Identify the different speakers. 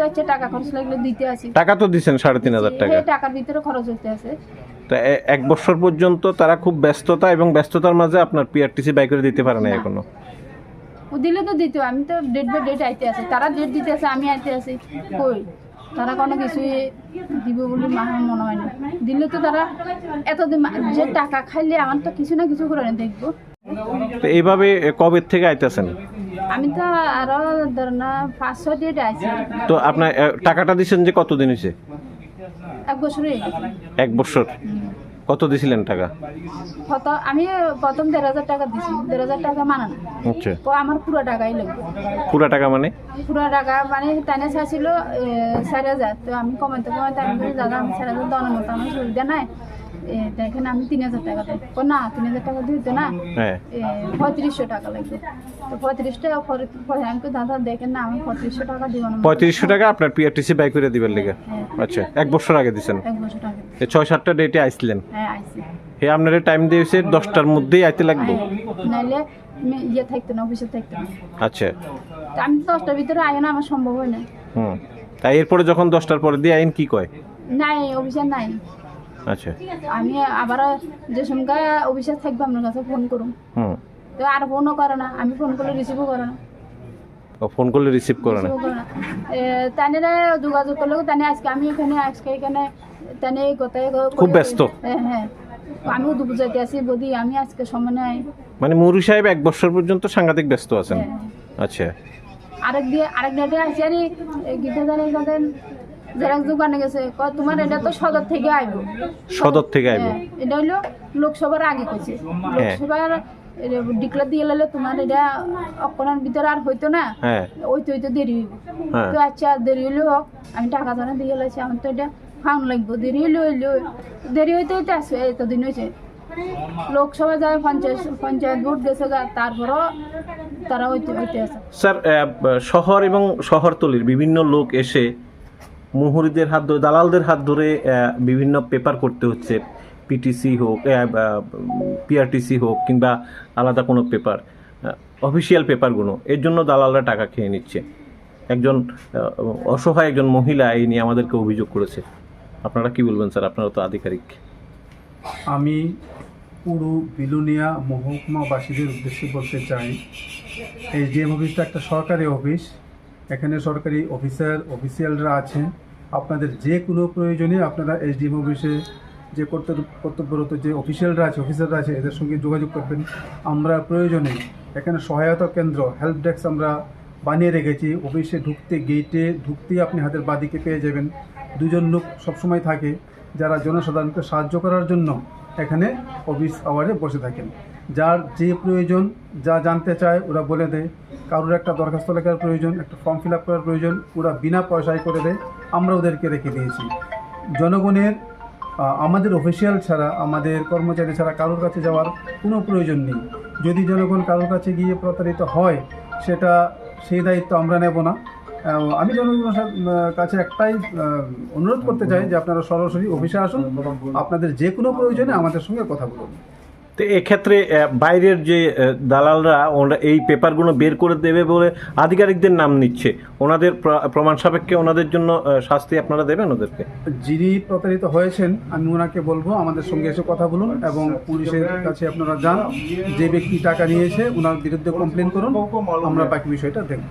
Speaker 1: তো হচ্ছে টাকা খরচ লাগলে দিতে আসি।
Speaker 2: টাকা তো দিচ্ছেন সাড়ে তিন হাজার টাকা।
Speaker 1: সেই টাকার ভিতরে খরচ হতে আছে।
Speaker 2: তা এক বছর পর্যন্ত তারা খুব ব্যস্ততা এবং ব্যস্ততার মাঝে আপনার পিআরটিসি বাই করে দিতে পারে না এখনও?
Speaker 1: ও দিলে তো দিত আমি তো ডেট বাই ডেট আইতে আছে। তারা ডেট দিতে আছে আমি আইতে আছি। কই? তারা কোনো কিছুই দিব বলে আমার মনে হয় না। দিলে তো তারা এতদিন যে টাকা খাইলে আমার তো কিছু না কিছু করে দেখব।
Speaker 2: তো এইভাবে কবে থেকে আইতেছেন?
Speaker 1: আমি তো আরও ধর না পাঁচ ছয় ডেট আইছি।
Speaker 2: তো আপনার টাকাটা দিচ্ছেন যে কতদিন হয়েছে
Speaker 1: এক বছর হয়ে গেছে।
Speaker 2: এক বছর। কত দিছিলেন টাকা?
Speaker 1: কত আমি প্রথম দেড় হাজার টাকা দিছি। দেড় হাজার টাকা মানা না।
Speaker 2: আচ্ছা।
Speaker 1: তো আমার পুরো টাকাই লাগবে।
Speaker 2: পুরা টাকা মানে?
Speaker 1: পুরো টাকা মানে টানে চাইছিল চার হাজার। তো আমি কমাইতে কমাইতে আমি বলি দাদা আমি চার হাজার দেওয়ার মতো আমার সুবিধা নাই। দেখেন আমি তিন হাজার টাকা দেবো। না তিন হাজার টাকা দিতে না?
Speaker 2: হ্যাঁ।
Speaker 1: পঁয়ত্রিশশো টাকা লাগবে। তো পঁয়ত্রিশ টাকা পরে আমি দাদা দেখেন না আমি পঁয়ত্রিশশো টাকা দিব
Speaker 2: পঁয়ত্রিশশো টাকা আপনার পিআরটিসি বাই করে দিবেন লেগে।
Speaker 1: হ্যাঁ
Speaker 2: আচ্ছা এক বছর আগে দিছেন।
Speaker 1: এক বছর
Speaker 2: এই ছয় সাতটা ডেটে আইসলেন
Speaker 1: হ্যাঁ আইসি
Speaker 2: হে আপনার টাইম দিয়েছে দশটার মধ্যেই আইতে লাগবে।
Speaker 1: হ্যাঁ, নাইলে ইয়ে থাকতো না অফিসে থাকতো না।
Speaker 2: আচ্ছা।
Speaker 1: আমি দশটার ভিতরে আয় না আমার সম্ভব হয় না।
Speaker 2: হুম। তাই এরপরে যখন দশটার পরে দিয়ে আইন কি কয়?
Speaker 1: নাই অফিসে নাই।
Speaker 2: আচ্ছা।
Speaker 1: আমি আবার যে সময় অফিসে থাকব আপনার কাছে ফোন করুন
Speaker 2: হুম।
Speaker 1: তো আর ফোনও করে না। আমি ফোন করলে রিসিভও করে না।
Speaker 2: ফোন করলে রিসিভ করে না?
Speaker 1: তানেরা যোগাযোগ করলে তানে আজকে আমি এখানে আজকে এখানে তানে কোথায়
Speaker 2: খুব ব্যস্ত।
Speaker 1: হ্যাঁ হ্যাঁ। আমিও তো বুঝাইতে আছি বদি আমি আজকে সময় নাই।
Speaker 2: মানে মুরু সাহেব এক বছর পর্যন্ত সাংঘাতিক ব্যস্ত আছেন।
Speaker 1: হ্যাঁ।
Speaker 2: আচ্ছা।
Speaker 1: আরেক দিয়ে আরেক ডেটে আসি আরে গীতা জানে জেরাক্স দোকানে গেছে কয় তোমার এটা তো সদর থেকে আইব।
Speaker 2: সদর থেকে আইব?
Speaker 1: হ্যাঁ, এটা হইল লোকসভার আগে কইছে।
Speaker 2: হ্যাঁ।
Speaker 1: লোকসভার ডিক্লার দিয়ে লালে তোমার এটা অক্ষণের ভিতরে আর হইতো না।
Speaker 2: হ্যাঁ।
Speaker 1: ওই তো ওই তো দেরি হইব।
Speaker 2: হ্যাঁ।
Speaker 1: তো আচ্ছা দেরি হইলে হোক আমি টাকা জানা দিয়ে লাইছি আমার তো এটা ফাউন লাগবো। দেরি হইলে হইলে। দেরি হইতে হইতে আসবে এতদিন হয়েছে লোকসভা যায় পঞ্চায়েত পঞ্চায়েত ভোট গেছে তারপরও তারা হইতে হইতে আছে
Speaker 2: স্যার শহর এবং শহরতলির বিভিন্ন লোক এসে মুহুরিদের হাত ধরে, দালালদের হাত ধরে বিভিন্ন পেপার করতে হচ্ছে পিটিসি হোক পিআরটিসি হোক কিংবা আলাদা কোনো পেপার অফিসিয়াল পেপারগুলো এর জন্য দালালরা টাকা খেয়ে নিচ্ছে। একজন অসহায় একজন মহিলা এই নিয়ে আমাদেরকে অভিযোগ করেছে। আপনারা কি বলবেন স্যার? আপনারা তো আধিকারিক।
Speaker 3: আমি পুরো বিলুনিয়া মহকুমাবাসীদের উদ্দেশ্যে বলতে চাই, এই যে অফিসটা একটা সরকারি অফিস এখানে সরকারি অফিসার, অফিসিয়ালরা আছেন। আপনাদের যে কোনো প্রয়োজনে আপনারা এসডিএম অফিসে যে কর্তব্য, কর্তব্যরত যে অফিসিয়ালরা আছে, অফিসাররা আছে, এদের সঙ্গে যোগাযোগ করবেন। আমরা প্রয়োজনে এখানে সহায়তা কেন্দ্র হেল্প ডেস্ক আমরা বানিয়ে রেখেছি। অফিসে ঢুকতে গেটে ঢুকতেই আপনি হাতের বাদিকে পেয়ে যাবেন। দুজন লোক সবসময় থাকে, যারা জনসাধারণকে সাহায্য করার জন্য এখানে অফিস আওয়ারে বসে থাকেন। যার যে প্রয়োজন, যা জানতে চায় ওরা বলে দেয়। কারোর একটা দরখাস্ত লেখার প্রয়োজন, একটা ফর্ম ফিল আপ করার প্রয়োজন, ওরা বিনা পয়সায় করে দেয়। আমরা ওদেরকে রেখে দিয়েছি। জনগণের আমাদের অফিসিয়াল ছাড়া, আমাদের কর্মচারী ছাড়া কারোর কাছে যাওয়ার কোনো প্রয়োজন নেই। যদি জনগণ কারোর কাছে গিয়ে প্রতারিত হয়, সেটা সেই দায়িত্ব আমরা নেব না। আমি জনগণের কাছে একটাই অনুরোধ করতে চাই যে আপনারা সরাসরি অফিসে আসুন। আপনাদের যে কোনো প্রয়োজনে আমাদের সঙ্গে কথা বলুন।
Speaker 2: তো এক্ষেত্রে বাইরের যে দালালরা ওরা এই পেপারগুলো বের করে দেবে বলে আধিকারিকদের নাম নিচ্ছে। ওনাদের প্রমাণ সাপেক্ষে ওনাদের জন্য শাস্তি আপনারা দেবেন ওদেরকে?
Speaker 3: যিনি প্রতারিত হয়েছেন আমি ওনাকে বলব আমাদের সঙ্গে এসে কথা বলুন এবং পুলিশের কাছে আপনারা যান। যে ব্যক্তি টাকা নিয়েছে ওনার বিরুদ্ধে কমপ্লেন করুন। আমরা বাকি বিষয়টা দেখব।